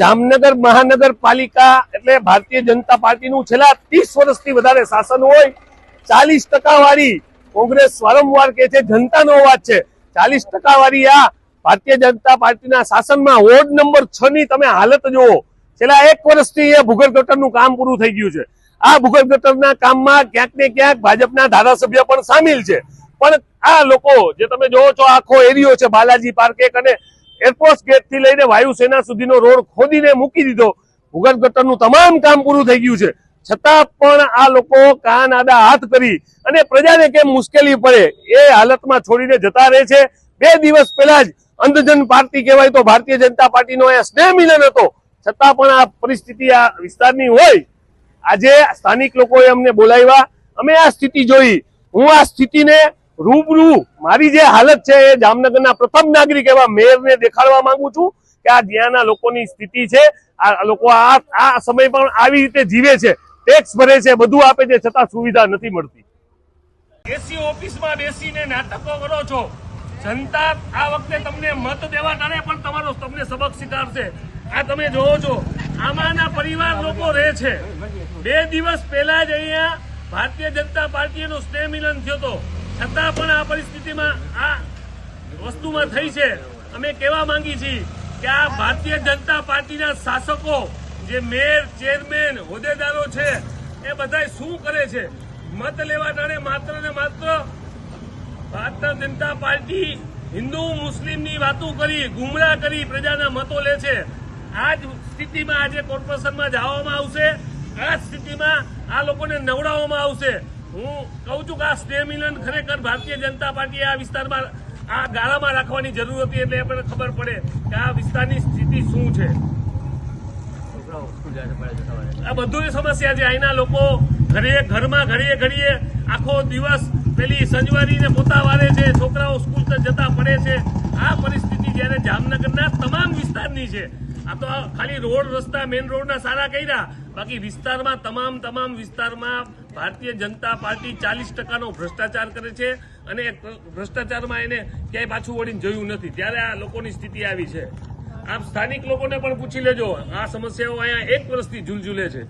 જામનગર મહાનગરપાલિકા એટલે ભારતીય જનતા પાર્ટીનું છેલ્લા ત્રીસ વર્ષથી વધારે શાસન હોય, ચાલીસ વાળી કોંગ્રેસ વારંવાર કે છે, જનતાનો અવાજ છે. ચાલીસ વાળી આ ભારતીય જનતા પાર્ટીના શાસનમાં વોર્ડ નંબર છ ની તમે હાલત જુઓ. છેલ્લા એક વર્ષથી એ ભૂગર્ભ ગટરનું કામ પૂરું થઈ ગયું છે. આ ભૂગર્ભ ગટરના કામમાં ક્યાંક ને ક્યાંક ભાજપના ધારાસભ્ય પણ સામેલ છે. પણ આ લોકો, જે તમે જોવો છો, આખો એરિયો છે, બાલાજી પાર્કેક અને એરફોર્સ ગેટથી લઈને વાયુસેના સુધીનો રોડ ખોદીને મૂકી દીધો. ભૂગર્ભ ગટરનું તમામ કામ પૂરું થઈ ગયું છે. છતાં પણ આ લોકો કાન આડા હાથ કરી અને પ્રજાને કેમ મુશ્કેલી પડે એ હાલતમાં છોડીને જતા રહે છે. બે દિવસ પહેલા જ અંધજન પાર્ટી કહેવાય તો ભારતીય જનતા પાર્ટીનો એ સ્નેહ મિલન હતો. છતાં પણ આ પરિસ્થિતિ આ વિસ્તારની હોય. આજે સ્થાનિક લોકોએ અમને બોલાવ્યા. અમે આ સ્થિતિ જોઈ. હું આ સ્થિતિને રૂબરૂ મારી જે હાલત છે એ જામનગરના પ્રથમ નાગરિક એવા મેયરને દેખાડવા માંગુ છું કે આ જ્યાંના લોકોની સ્થિતિ છે, આ લોકો આ સમય પણ આવી રીતે જીવે છે, ટેક્સ ભરે છે, બધું આપે છે, છતાં સુવિધા નથી મળતી. એસી ઓફિસમાં બેસીને નાટકો કરો છો. જનતા આ વખતે તમને મત દેવા ટાણે પણ તમારો તમને સબક સ્વીકારશે. આ તમે જોવો છો, આમાંના પરિવાર લોકો રહે છે. બે દિવસ પહેલા જ અહીંયા ભારતીય જનતા પાર્ટીનું સ્નેહ મિલન થયો હતો. છતાં પણ આ પરિસ્થિતિમાં આ વસ્તુમાં થઈ છે. અમે કહેવા માંગી છીએ કે આ ભારતીય જનતા પાર્ટીના શાસકો, જે મેયર, ચેરમેન, હોદ્દેદારો છે, એ બધા શું કરે છે? મત લેવા ટાણે માત્ર ને માત્ર ભારતીય જનતા પાર્ટી હિન્દુ, મુસ્લિમની વાતો કરી, ગુમરાહ કરી, પ્રજાના મતો લે છે. આ જ સ્થિતિમાં આજે કોર્પોરેશનમાં જવામાં આવશે. આ સ્થિતિમાં આ લોકોને નવડાવવામાં આવશે. હું કહું છું કે આ સ્નેહ ખરેખર ભારતીય જનતા પાર્ટીએ આ વિસ્તારમાં આ ગાળામાં રાખવાની જરૂર હતી એટલે આપણને ખબર પડે કે આ વિસ્તારની સ્થિતિ શું છે. આ બધું સમસ્યા છે. અહીંના લોકો ઘરે ઘરમાં ઘડીએ ઘડીએ આખો દિવસ પેલી સંજવારીને પોતા વારે છે. છોકરાઓ સ્કૂલ જતા પડે છે. આ પરિસ્થિતિ જ્યારે જામનગરના તમામ વિસ્તારની છે. આ તો ખાલી રોડ રસ્તા મેઇન રોડના સારા કર્યા. બાકી વિસ્તારમાં તમામ તમામ વિસ્તારમાં ભારતીય જનતા પાર્ટી ચાલીસ ટકાનો ભ્રષ્ટાચાર કરે છે અને ભ્રષ્ટાચારમાં એને ક્યાંય પાછું વળીને જોયું નથી. ત્યારે આ લોકોની સ્થિતિ આવી છે. આપ સ્થાનિક લોકોને પણ પૂછી લેજો. આ સમસ્યાઓ અહીંયા એક વર્ષથી ઝૂલઝૂલે છે.